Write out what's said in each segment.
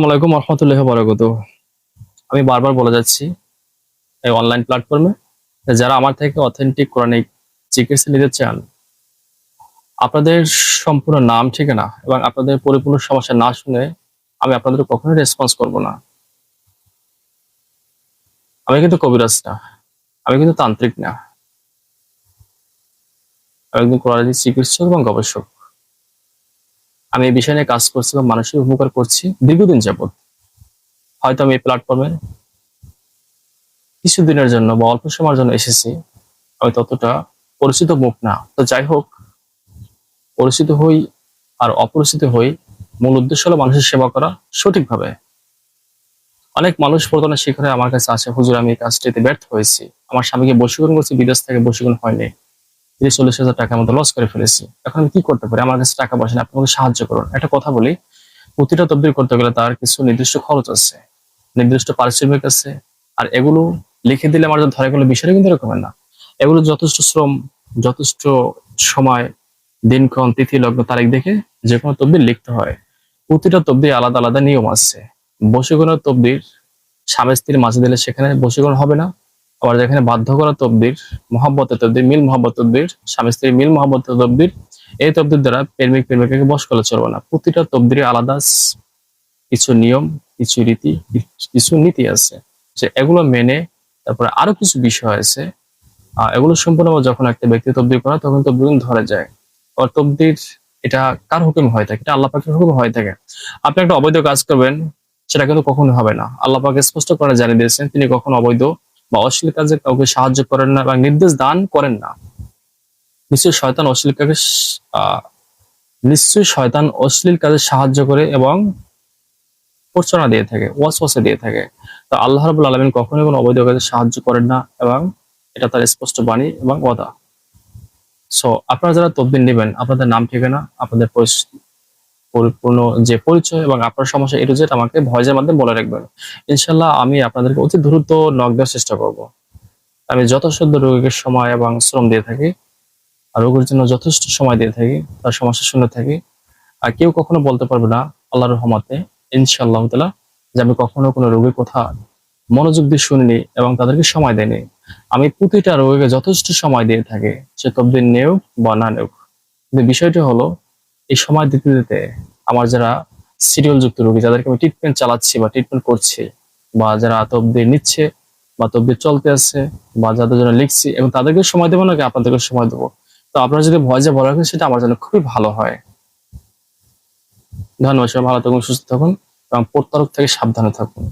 আসসালামু আলাইকুম রহমতুল্লাহ বরাগত আমি বারবার বলে যাচ্ছি এই অনলাইন প্ল্যাটফর্মে যারা আমার থেকে অথেন্টিক কোরআনিক চিকিৎসা নিতে চান, আপনাদের সম্পূর্ণ নাম, ঠিকানা এবং আপনাদের পরিপূর্ণ সমস্যা না শুনে আমি আপনাদের কখনোই রেসপন্স করব না। আমি কিন্তু কবিরাজ না, আমি কিন্তু তান্ত্রিক না। আমি একজন কোরআনিক চিকিৎসক এবং গবেষক। আমি এই বিষয় নিয়ে কাজ করছি এবং মানুষের উপকার করছি দীর্ঘদিন যাবত হয়তো আমি এই প্ল্যাটফর্মে কিছুদিনের জন্য বা অল্প সময়ের জন্য এসেছি, আমি ততটা পরিচিত মুখ না। তো যাই হোক, পরিচিত হই আর অপরিচিত হই, মূল উদ্দেশ্য হলো মানুষের সেবা করা সঠিকভাবে। অনেক মানুষ প্রধানের শিখরে আমার কাছে আসে হুজুর, আমি এই কাজটিতে ব্যর্থ হয়েছি। আমার স্বামীকে বশীকরণ করছি, বিদেশ থেকে বশীকরণ হয়নি। তিরিশ চল্লিশ হাজার টাকার মতো লস করে ফেলেছি। এখন আমি কি করতে পারি? আমার কাছে টাকা পয়সা আপনি আমাকে সাহায্য করুন। একটা কথা বলি, প্রতিটা তদবির করতে গেলে তার কিছু নির্দিষ্ট খরচ আছে, নির্দিষ্ট পারিশ্রমিক আছে, আর এগুলো লিখে দিলে আমার ধরে গেলে বিষয়টা কিন্তু এরকমের না। এগুলো যথেষ্ট শ্রম, যথেষ্ট সময়, দিনক্ষণ, তিথি, লগ্ন, তারিখ দেখে যে কোনো তবদির লিখতে হয়। প্রতিটা তবদির আলাদা আলাদা নিয়ম আছে। বশীকরণের তবদির স্বামী স্ত্রীর মাঝে দিলে সেখানে বশীকরণ হবে না আবার যেখানে বাধ্য করা তবদির মহাব্বতের তবদির মিল মহাব্বত তবদির স্বামী স্ত্রীর মিল মহাব্বত তবদির এই তবদির দ্বারা প্রেমিক প্রেমিকাকে বশ করলে চলবে না। প্রতিটা তবদিরে আলাদা কিছু নিয়ম, কিছু রীতি, কিছু নীতি আছে যে এগুলো মেনে তারপরে আরও কিছু বিষয় আছে। এগুলো সম্পূর্ণ যখন একটা ব্যক্তি তবদির করে তখন তো তবদির ধরে যায়। আর তবদির এটা কার হুকুম হয়ে থাকে? এটা আল্লাহ পাকের হুকুম হয়ে থাকে। আপনি একটা অবৈধ কাজ করবেন, সেটা কিন্তু কখনো হবে না। আল্লাহ পাক স্পষ্ট করে জানিয়ে দিয়েছেন, তিনি কখনো অবৈধ বা অশ্লীল কাজে কাউকে সাহায্য করেন না বা নির্দেশ দান করেন না, নিশ্চয়ই শয়তান অশ্লীল কাজে নিশ্চয়ই শয়তান অশ্লীল কাজে সাহায্য করে এবং প্রচনা দিয়ে থাকে, ওয়াসওয়াসা দিয়ে থাকে। তো আল্লাহ রাবুল আলমিন কখনোই কোনো অবৈধ কাজে সাহায্য করেন না এবং এটা তার স্পষ্ট বাণী এবং ওয়াদা। সো আপনারা যারা তদবির নেবেন, আপনাদের নাম, ঠিকানা, আপনাদের পরিস- পরিপূর্ণ যে পরিচয় এবং আপনার সমস্যা এটু জেড আমাকে ভয়েসের মাধ্যমে বলে রাখবেন। ইনশাল্লাহ আমি আপনাদেরকে অতি দ্রুত নক দেওয়ার চেষ্টা করব। আমি যথাসাধ্য রোগীকে সময় এবং শ্রম দিয়ে থাকি রোগীর জন্য যথেষ্ট সময় দিয়ে থাকি, তার সমস্যা শুনে থাকি। আর কেউ কখনো বলতে পারবে না, আল্লাহর রহমতে, ইনশাআল্লাহ তালা যে আমি কখনো কোনো রোগীর কথা মনোযোগ দিয়ে শুনিনি এবং তাদেরকে সময় দেয়নি আমি প্রতিটা রোগীকে যথেষ্ট সময় দিয়ে থাকি, সে তবদিন নেও বা না নেও কিন্তু বিষয়টা হলো এই সময় দিতে দিতে আমার যারা সিরিয়াল যুক্ত রোগী, যাদেরকে আমি ট্রিটমেন্ট চালাচ্ছি বা ট্রিটমেন্ট করছি বা যারা তবদির নিচ্ছে বা তবদির চলতে আছে বা যাদের জন্য লিখছি এবং তাদেরকে সময় দেবো নাকি আপনাদেরকে সময় দেবো? তো আপনারা যদি ভয়েসে বলা রাখেন সেটা আমার জন্য খুবই ভালো হয়। ধন্যবাদ সবাই, ভালো থাকুন, সুস্থ থাকুন এবং প্রত্যারোপ থেকে সাবধানে থাকুন।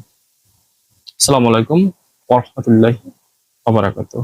আসসালামু আলাইকুম ওরহমতুল্লাহ আবরাকাতুহ